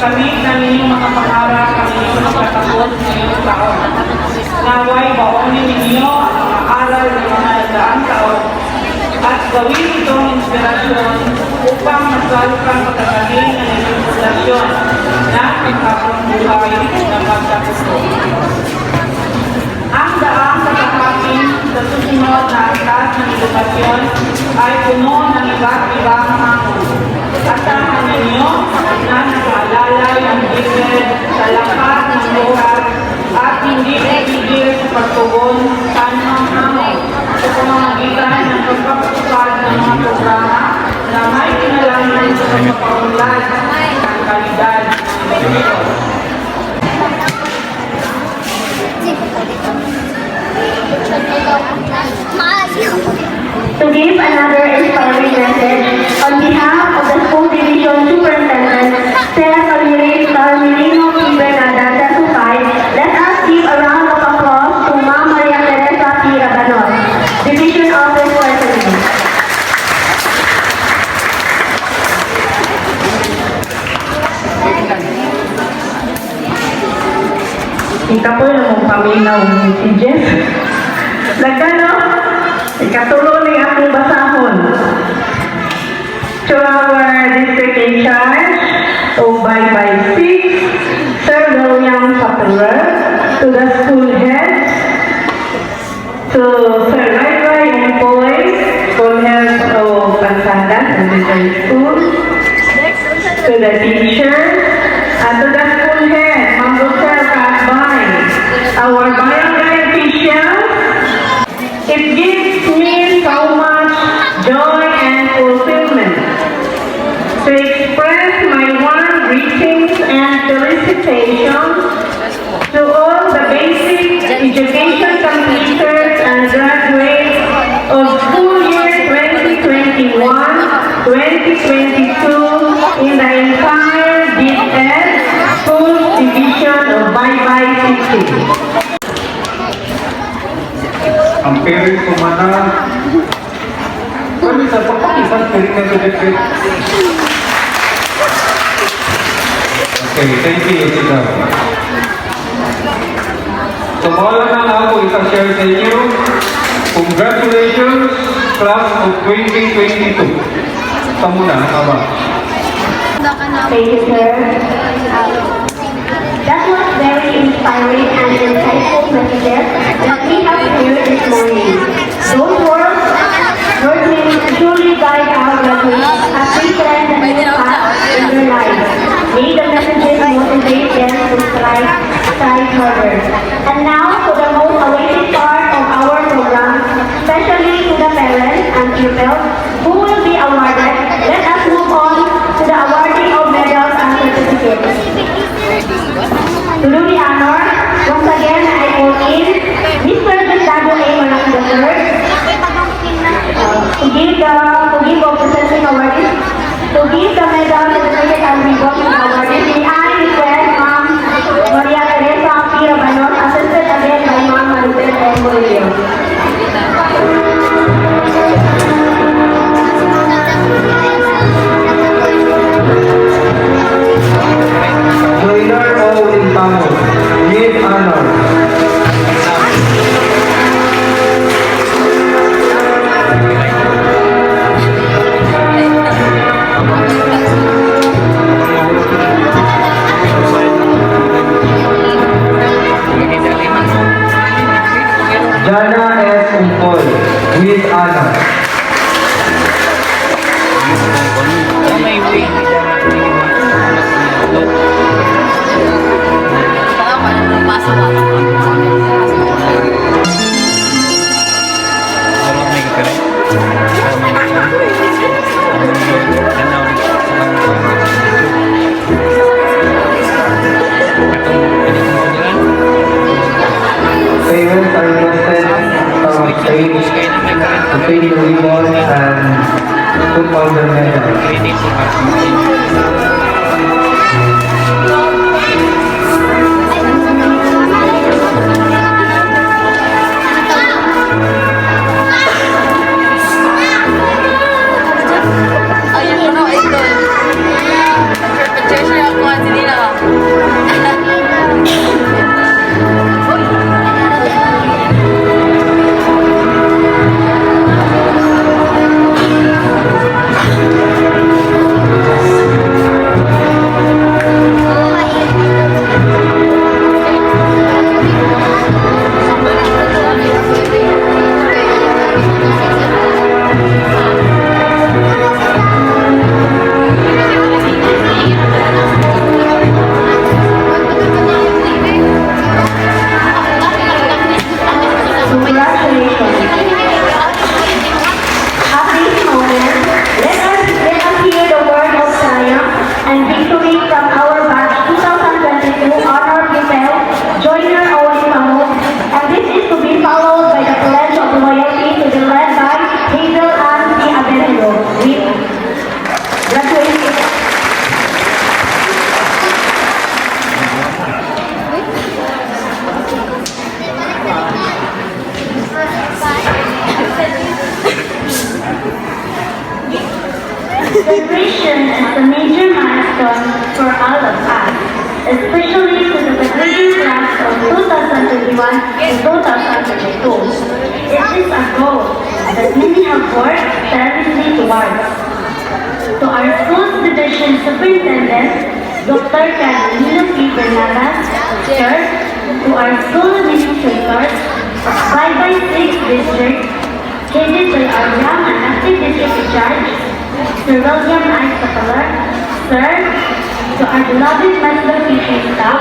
Malamig ng inyong mga pangarap sa inyong nagtatapos ngayong taon. Naway, baonin ninyo ang mga aral ng mga daang taon at gawin itong inspirasyon upang masalot ang pagkakanin ng inyong pundasyon na ang kapang buhay ng magtatapos. sa lakas ng buhat at hindi nagigil sa pagtugon sa anong hamon sa pamamagitan ng pagpapatupad ng mga programa na may kinalaman sa pagpapaunlad ng kalidad. To give another inspiring message, Kita po yung paminaw ni Jess. Nagkano? Ikatulo ni ating basahon. To our district in charge, Obay oh, by six, Sir William Patler, to the school head, to Sir oh, Rayway Empoy, school head of and the School, to the teacher, Perry Kumana. Pwede sa pagpakisan, Perry ka Duterte. Okay, thank you, Sita. So, wala na ako isa-share sa inyo. Congratulations, class of 2022. Ito muna, tama. Thank you, sir inspiring and insightful messages that we have here this morning. Those words, words may truly guide our graduates as they plan the next path in their lives. May the messages motivate them to strive, strive harder. And now, celebration is a major milestone for all of us, especially for the graduating class of 2021 and 2022. It is a goal that many have worked tirelessly towards. To our school's division superintendent, Dr. Carolina P. Bernardas, Chair, to our school administrators, 5 by 6 district, headed by our young and active district charge, theologian and scholar, Third, to our beloved Master teaching staff,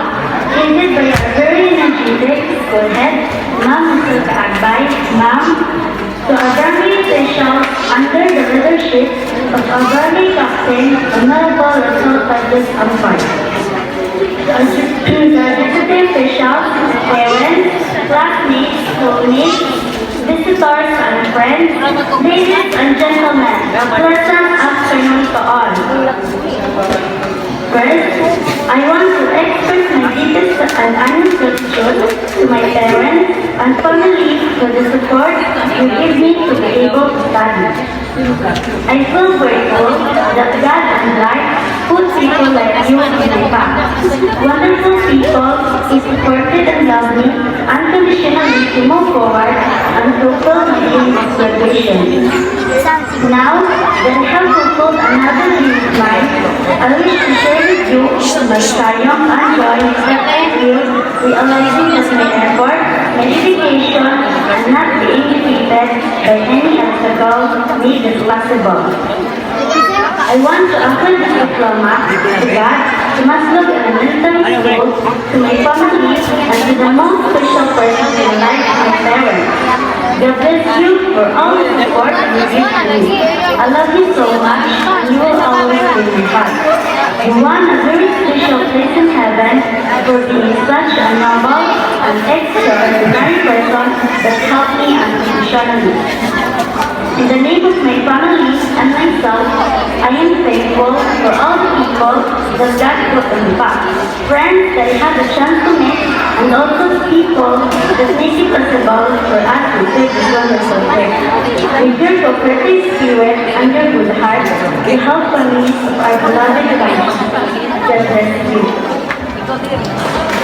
by our very energetic schoolhead, Ma'am Mrs. Akbai, to our very special under the leadership of our very captain, Honorable Russell Curtis Amphar. To our friends, ladies and gentlemen, pleasant afternoon to all. First, I want to express my deepest and unfulfilled to my parents and family for the support you give me to be able to study. I feel grateful that God and life put people like you in the path. Wonderful people, supported and loving, unconditionally to move forward and fulfill my dream expectations. Now that I have fulfilled another dream of mine, I wish to share with you my triumph and joy that I feel realizing that my effort, my dedication, and not being defeated best that any girl, made is possible. I want to offer this diploma to God, He to Muslim elementary school, to my family, and to the most special person in my life, my parents. God bless you for all the support you give me. I love you so much, and you will always be my heart. You want a very special place in heaven for being such a noble and extraordinary person that helped. Shanali. In the name of my family and myself, I am thankful for all the people that God put in back, friends that I had the chance to meet, and also people that make it possible for us to take this wonderful trip. With your cooperative spirit and your good heart, you help families of our beloved lives. God bless you.